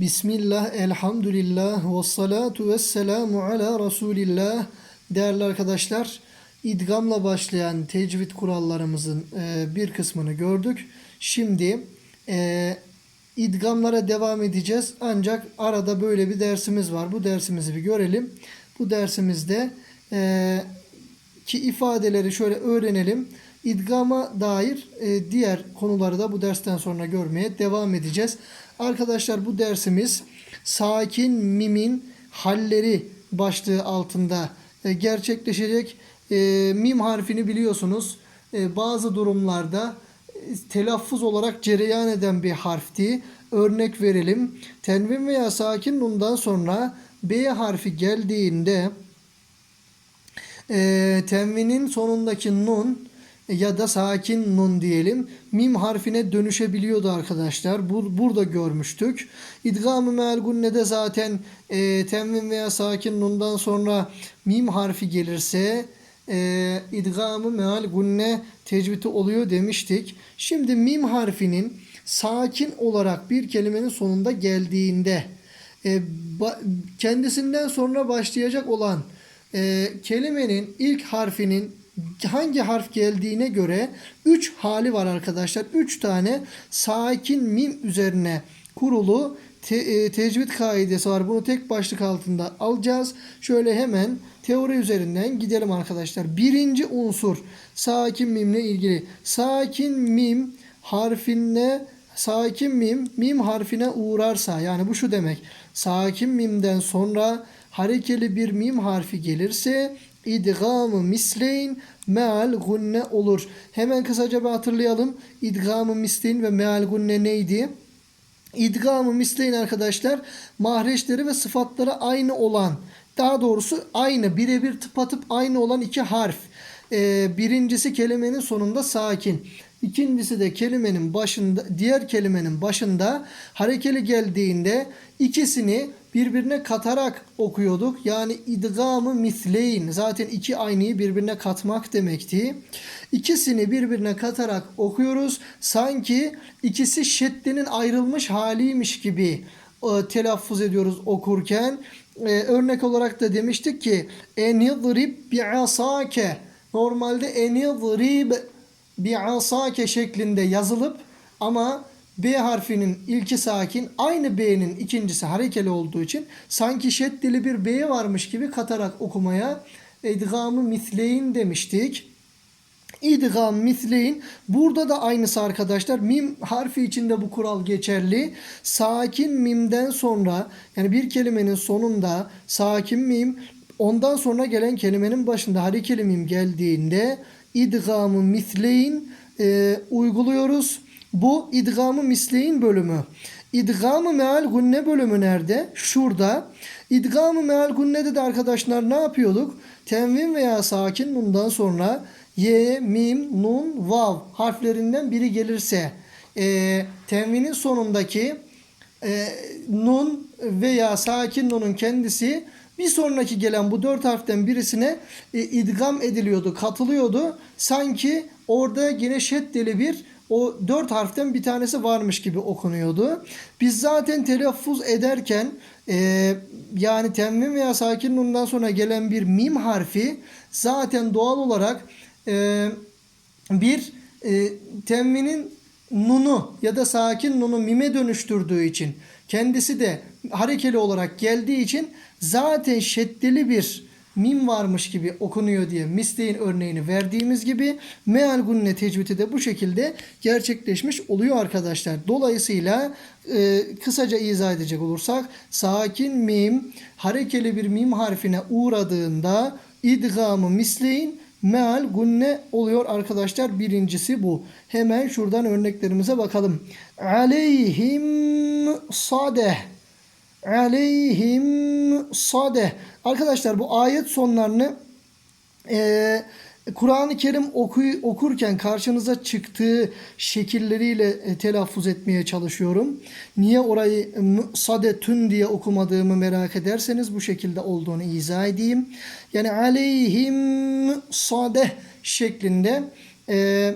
Bismillah, elhamdülillah, ve salatu ve selamu ala Resulillah. Değerli arkadaşlar, idgamla başlayan tecvid kurallarımızın e, bir kısmını gördük. Şimdi e, idgamlara devam edeceğiz. Ancak arada böyle bir dersimiz var. Bu dersimizi bir görelim. Bu dersimizde e, ki ifadeleri şöyle öğrenelim. İdgama dair diğer konuları da bu dersten sonra görmeye devam edeceğiz. Arkadaşlar bu dersimiz sakin mimin halleri başlığı altında e, gerçekleşecek. E, mim harfini biliyorsunuz e, bazı durumlarda telaffuz olarak cereyan eden bir harfti. Örnek verelim. Tenvin veya sakin nundan sonra B harfi geldiğinde e, tenvinin sonundaki nun ya da sakin nun diyelim mim harfine dönüşebiliyordu arkadaşlar. Bu, burada görmüştük. İdgam-ı meal gunnede zaten e, tenvin veya sakin nundan sonra mim harfi gelirse e, idgam-ı meal gunne tecvidi oluyor demiştik. Şimdi mim harfinin sakin olarak bir kelimenin sonunda geldiğinde e, ba, kendisinden sonra başlayacak olan e, kelimenin ilk harfinin hangi harf geldiğine göre 3 hali var arkadaşlar. 3 tane sakin mim üzerine kurulu te, e, tecvid kaidesi var. Bunu tek başlık altında alacağız. Şöyle hemen teori üzerinden gidelim arkadaşlar. Birinci unsur sakin mimle ilgili. Sakin mim harfinle sakin mim mim harfine uğrarsa yani bu şu demek. Sakin mimden sonra harekeli bir mim harfi gelirse idgamı misleyn meal gunne olur. Hemen kısaca bir hatırlayalım. İdgamı misleyn ve meal gunne neydi? İdgamı misleyn arkadaşlar mahreçleri ve sıfatları aynı olan daha doğrusu aynı birebir tıpatıp aynı olan iki harf. Ee, birincisi kelimenin sonunda sakin. İkincisi de kelimenin başında diğer kelimenin başında harekeli geldiğinde ikisini birbirine katarak okuyorduk. Yani idgamı misleyn zaten iki aynıyı birbirine katmak demekti. İkisini birbirine katarak okuyoruz. Sanki ikisi şeddinin ayrılmış haliymiş gibi e, telaffuz ediyoruz okurken. E, örnek olarak da demiştik ki enidrib bi'asake normalde enidrib bi'asake şeklinde yazılıp ama B harfinin ilki sakin aynı B'nin ikincisi harekeli olduğu için sanki şeddeli bir B varmış gibi katarak okumaya idgamı misleyin demiştik. İdgam misleyin. Burada da aynısı arkadaşlar. Mim harfi içinde bu kural geçerli. Sakin mimden sonra yani bir kelimenin sonunda sakin mim ondan sonra gelen kelimenin başında harekeli mim geldiğinde idgamı misleyin e, uyguluyoruz. Bu idgamı misleyin bölümü. İdgamı meal gunne bölümü nerede? Şurada. İdgamı meal gunnede de arkadaşlar ne yapıyorduk? Tenvin veya sakin nundan sonra y, mim, nun, vav harflerinden biri gelirse e, tenvinin sonundaki e, nun veya sakin nunun kendisi bir sonraki gelen bu dört harften birisine e, idgam ediliyordu, katılıyordu. Sanki orada yine şeddeli bir o dört harften bir tanesi varmış gibi okunuyordu. Biz zaten telaffuz ederken e, yani temmim veya sakin nundan sonra gelen bir mim harfi zaten doğal olarak e, bir e, temminin nunu ya da sakin nunu mime dönüştürdüğü için kendisi de harekeli olarak geldiği için zaten şeddeli bir mim varmış gibi okunuyor diye misleğin örneğini verdiğimiz gibi meal gunne tecvidi de bu şekilde gerçekleşmiş oluyor arkadaşlar. Dolayısıyla e, kısaca izah edecek olursak sakin mim harekeli bir mim harfine uğradığında idgamı misleğin meal gunne oluyor arkadaşlar. Birincisi bu. Hemen şuradan örneklerimize bakalım. Aleyhim sadeh aleyhim sade. Arkadaşlar bu ayet sonlarını e, Kur'an-ı Kerim oku, okurken karşınıza çıktığı şekilleriyle e, telaffuz etmeye çalışıyorum. Niye orayı sadetün diye okumadığımı merak ederseniz bu şekilde olduğunu izah edeyim. Yani aleyhim sade şeklinde e,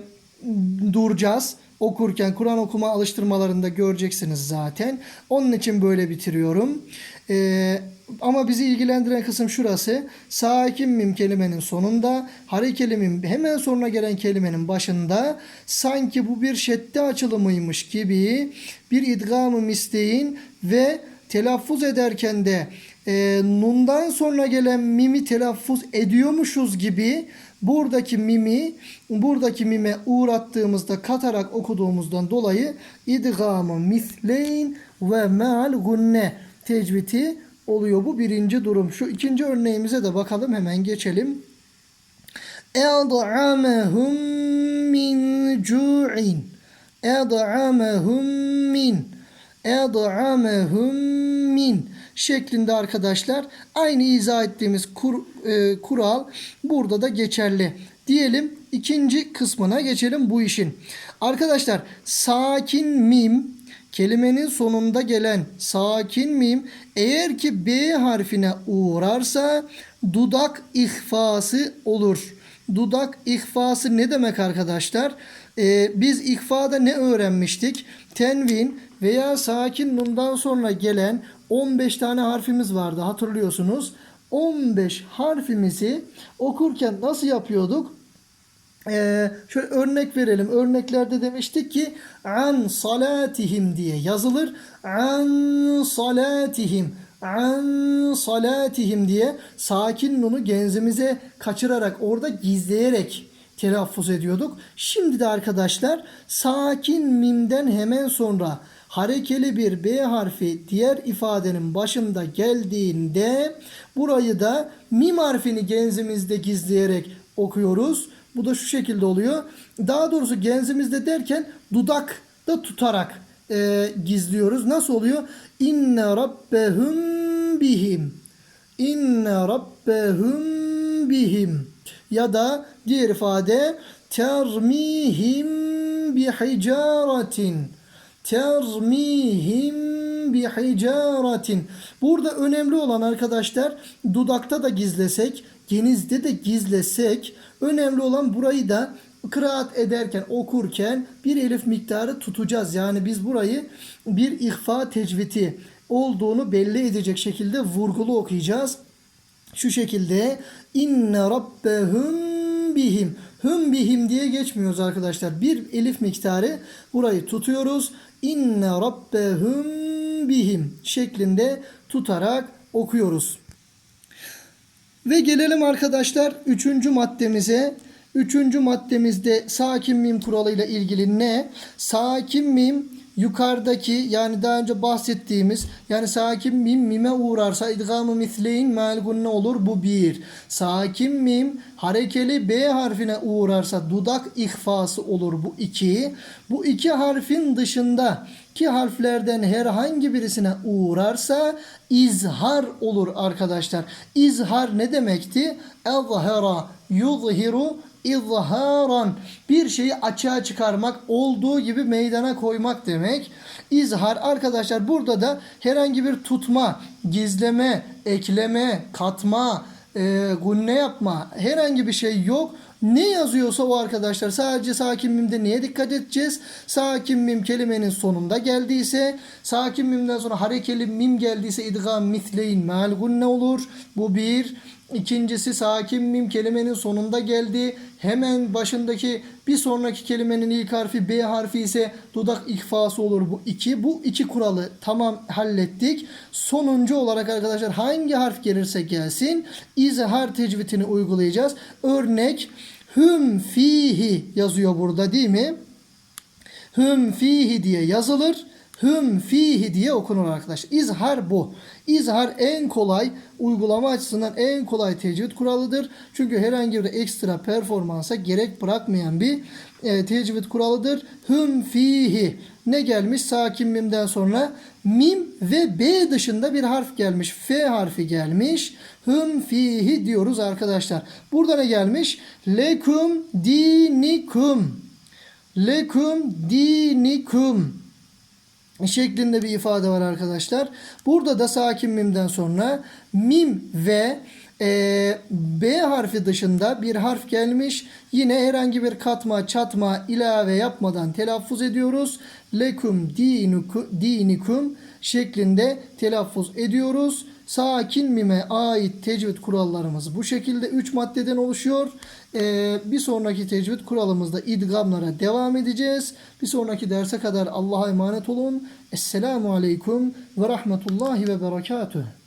duracağız. Okurken Kur'an okuma alıştırmalarında göreceksiniz zaten. Onun için böyle bitiriyorum. Ee, ama bizi ilgilendiren kısım şurası. Sakin mim kelimenin sonunda, harekeli mim hemen sonra gelen kelimenin başında sanki bu bir şedde açılımıymış gibi bir idgamı misteğin ve telaffuz ederken de e, nundan sonra gelen mimi telaffuz ediyormuşuz gibi Buradaki mimi, buradaki mime uğrattığımızda katarak okuduğumuzdan dolayı idgamı misleyn ve meal gunne tecviti oluyor. Bu birinci durum. Şu ikinci örneğimize de bakalım hemen geçelim. Ed'amehum min cu'in. Ed'amehum min. Ed'amehum min şeklinde arkadaşlar aynı izah ettiğimiz kur, e, kural burada da geçerli. Diyelim ikinci kısmına geçelim bu işin. Arkadaşlar sakin mim kelimenin sonunda gelen sakin mim eğer ki B harfine uğrarsa dudak ihfası olur. Dudak ihfası ne demek arkadaşlar? Ee, biz ihfada ne öğrenmiştik? Tenvin veya sakin nundan sonra gelen 15 tane harfimiz vardı hatırlıyorsunuz. 15 harfimizi okurken nasıl yapıyorduk? Ee, şöyle örnek verelim. Örneklerde demiştik ki an salatihim diye yazılır. An salatihim an salatihim diye sakin nunu genzimize kaçırarak orada gizleyerek telaffuz ediyorduk. Şimdi de arkadaşlar sakin mimden hemen sonra harekeli bir B harfi diğer ifadenin başında geldiğinde burayı da mim harfini genzimizde gizleyerek okuyoruz. Bu da şu şekilde oluyor. Daha doğrusu genzimizde derken dudak da tutarak e, gizliyoruz. Nasıl oluyor? İnne rabbehum bihim. İnne rabbehum bihim. Ya da diğer ifade termihim bihicaretin. Termihim bihicaretin. Burada önemli olan arkadaşlar dudakta da gizlesek, genizde de gizlesek önemli olan burayı da kıraat ederken, okurken bir elif miktarı tutacağız. Yani biz burayı bir ihfa tecviti olduğunu belli edecek şekilde vurgulu okuyacağız. Şu şekilde inne rabbehum bihim. Hüm bihim diye geçmiyoruz arkadaşlar. Bir elif miktarı burayı tutuyoruz. İnne rabbehum bihim şeklinde tutarak okuyoruz. Ve gelelim arkadaşlar üçüncü maddemize. Üçüncü maddemizde sakin mim kuralıyla ilgili ne? Sakin mim yukarıdaki yani daha önce bahsettiğimiz yani sakin mim mime uğrarsa idgamı misleyin melgun ne olur? Bu bir. Sakin mim harekeli B harfine uğrarsa dudak ihfası olur. Bu iki. Bu iki harfin dışında ki harflerden herhangi birisine uğrarsa izhar olur arkadaşlar. İzhar ne demekti? Ezhara yuzhiru izharan bir şeyi açığa çıkarmak olduğu gibi meydana koymak demek. İzhar arkadaşlar burada da herhangi bir tutma, gizleme, ekleme, katma, e, gunne yapma herhangi bir şey yok. Ne yazıyorsa o arkadaşlar sadece sakin mimde neye dikkat edeceğiz? Sakin mim kelimenin sonunda geldiyse sakin mimden sonra harekeli mim geldiyse idgam misleyin meal gunne olur. Bu bir. İkincisi sakin mim kelimenin sonunda geldi. Hemen başındaki bir sonraki kelimenin ilk harfi B harfi ise dudak ihfası olur. Bu iki. Bu iki kuralı tamam hallettik. Sonuncu olarak arkadaşlar hangi harf gelirse gelsin izhar tecvidini uygulayacağız. Örnek hüm fihi yazıyor burada değil mi? Hüm fihi diye yazılır hüm fihi diye okunur arkadaşlar. İzhar bu. İzhar en kolay uygulama açısından en kolay tecvid kuralıdır. Çünkü herhangi bir ekstra performansa gerek bırakmayan bir e, tecvid kuralıdır. Hüm fihi. Ne gelmiş? Sakin mimden sonra mim ve B dışında bir harf gelmiş. F harfi gelmiş. Hüm fihi diyoruz arkadaşlar. Burada ne gelmiş? Lekum dinikum. Lekum dinikum şeklinde bir ifade var arkadaşlar. Burada da sakin mimden sonra mim ve Ee, B harfi dışında bir harf gelmiş. Yine herhangi bir katma, çatma, ilave yapmadan telaffuz ediyoruz. Lekum dinuku, dinikum şeklinde telaffuz ediyoruz. Sakin mime ait tecvid kurallarımız bu şekilde 3 maddeden oluşuyor. Ee, bir sonraki tecvid kuralımızda idgamlara devam edeceğiz. Bir sonraki derse kadar Allah'a emanet olun. Esselamu Aleyküm ve Rahmetullahi ve Berekatuhu.